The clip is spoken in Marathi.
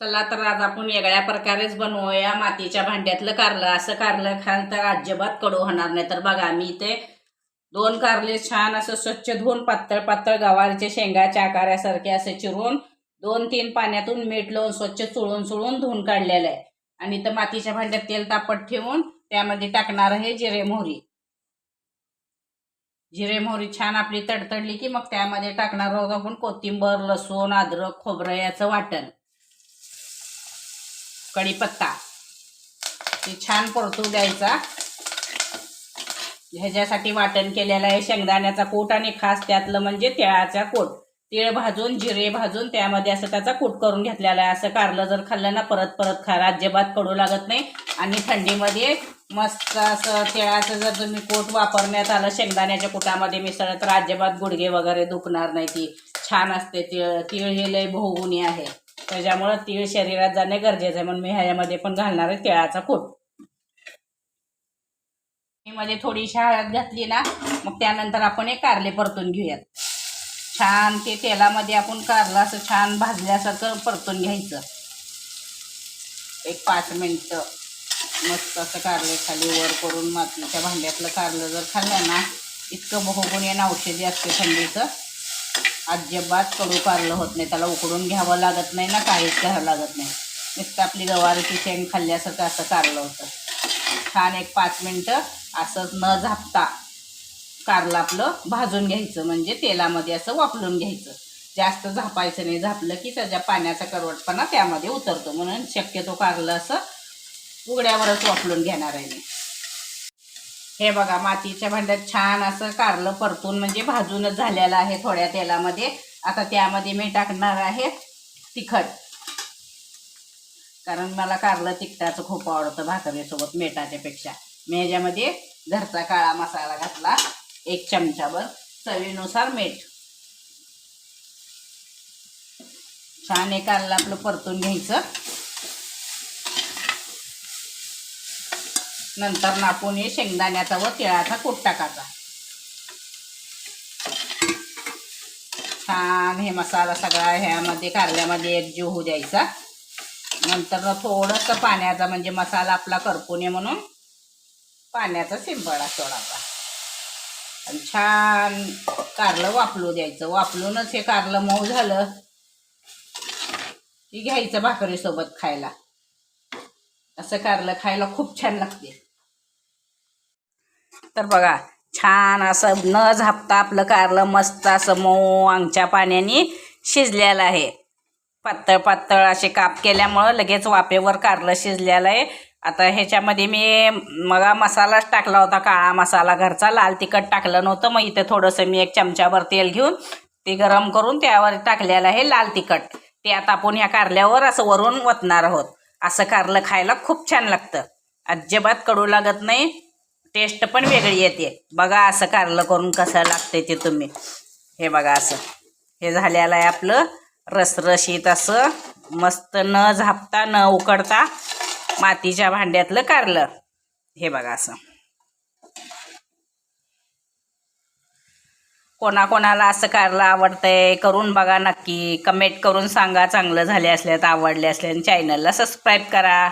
चला तर आज आपण वेगळ्या प्रकारेच बनवूया. मातीच्या भांड्यातलं कारलं असं कारलं खाल तर अजिबात कडू होणार नाही. तर बघा मी इथे दोन कारले छान असं स्वच्छ धुवून पातळ पातळ गवारीच्या शेंगाच्या आकारासारखे असे चिरून दोन तीन पाण्यातून मीठ लावून स्वच्छ चुळून चुळून धुवून काढलेलं आहे. आणि तर मातीच्या भांड्यात तेल तापट ठेवून त्यामध्ये टाकणार आहे जिरे मोहरी. जिरे मोहरी छान आपली तडतडली की मग त्यामध्ये टाकणार आहोत आपण कोथिंबर लसूण अद्रक खोबरं याचं वाटण. कढीपत्ता. ते छान परतू द्यायचा ह्याच्यासाठी वाटण केलेलं आहे शेंगदाण्याचा कोट आणि खास त्यातलं म्हणजे तिळाचा कोट. तिळ भाजून जिरे भाजून त्यामध्ये असं त्याचा कूट करून घेतलेला आहे. असं कारलं जर खाल्लं ना परत परत खा. अजिबात कडू लागत नाही. आणि थंडीमध्ये मस्त असं तिळाचं जर तुम्ही कोट वापरण्यात आलं शेंगदाण्याच्या कुटामध्ये मिसळलं तर अजिबात गुडघे वगैरे दुखणार नाही ती. छान असते तिळ. तिळ हे लय बहुगुणी आहे. त्याच्यामुळं तीळ शरीरात जाणे गरजेचं आहे. म्हणून मी ह्याच्यामध्ये पण घालणार आहे तिळाचा कोट. मध्ये थोडीशी हळद घातली ना मग त्यानंतर आपण एक कारले परतून घेऊयात. छान ते तेलामध्ये आपण कारलं असं छान भाजल्यासारखं परतून घ्यायचं. एक पाच मिनटं मस्त असं कारले खाली वर करून मातीच्या भांड्यातलं कारलं जर खाल्लं ना इतकं बहुगुण आणि औषधी असते थंडीचं. अजिबात कडू कारलं होत नाही. त्याला उकडून घ्यावं लागत नाही ना काहीच घ्यावं लागत नाही. नुसतं आपली गवारीची शेंग खाल्ल्यासारखं असं कारलं होतं. छान एक पाच मिनटं असंच न झापता कारलं आपलं भाजून घ्यायचं. म्हणजे तेलामध्ये असं वापरून घ्यायचं. जास्त झापायचं नाही. झापलं की त्याच्या पाण्याचा करवटपणा त्यामध्ये उतरतो. म्हणून शक्यतो कारलं असं उघड्यावरच वापरून घेणार आहे मी. हे बघा मातीच्या भांड्यात छान असं कारलं परतून म्हणजे भाजूनच झालेलं आहे थोड्या तेलामध्ये. आता त्यामध्ये मी टाकणार आहे तिखट. कारण मला कारलं तिखटाचं खूप आवडतं भाकरीसोबत मेटाच्यापेक्षा मी ह्याच्यामध्ये घरचा काळा मसाला घातला एक चमचाभर चवीनुसार मीठ. छान हे कारलं आपलं परतून घ्यायचं. नंतर नापून हे शेंगदाण्याचा व तिळाचा कूट टाकायचा. छान हे मसाला सगळा ह्यामध्ये कारल्यामध्ये एकजीव होऊ द्यायचा. नंतर थोडंसं पाण्याचा म्हणजे मसाला आपला करपू नये म्हणून पाण्याचा शिंपडा सोडायचा. आणि छान कारलं वापलू द्यायचं. वापलूनच हे कारलं मऊ झालं की घ्यायचं भाकरीसोबत खायला. असं कारलं खायला खूप छान लागते. तर बघा छान असं न झापता आपलं कारलं मस्त असं मऊ अंगच्या पाण्याने शिजलेलं आहे. पातळ पातळ असे काप केल्यामुळं लगेच वाफेवर कारलं शिजलेलं आहे. आता ह्याच्यामध्ये मी मगा मसालाच टाकला होता काळा मसाला. घरचा लाल तिखट टाकलं नव्हतं. मग इथे थोडंसं मी एक चमच्यावर तेल घेऊन ते गरम करून त्यावर टाकलेलं आहे लाल तिखट. ते आता आपण ह्या कारल्यावर असं वरून वतणार आहोत. असं कारलं खायला खूप छान लागतं. अजिबात कडू लागत नाही. टेस्ट पण वेगळी येते. बघा असं कारलं करून कसं लागते ते तुम्ही. हे बघा असं. हे झालेलं आहे आपलं रसरशीत असं. मस्त न झापता न उकडता मातीच्या भांड्यातलं कारलं. हे बघा असं. कोणाकोणाला असं कारलं आवडतंय करून बघा नक्की. कमेंट करून सांगा चांगलं झाले असल्यात आवडले असले. चॅनलला सबस्क्राईब करा.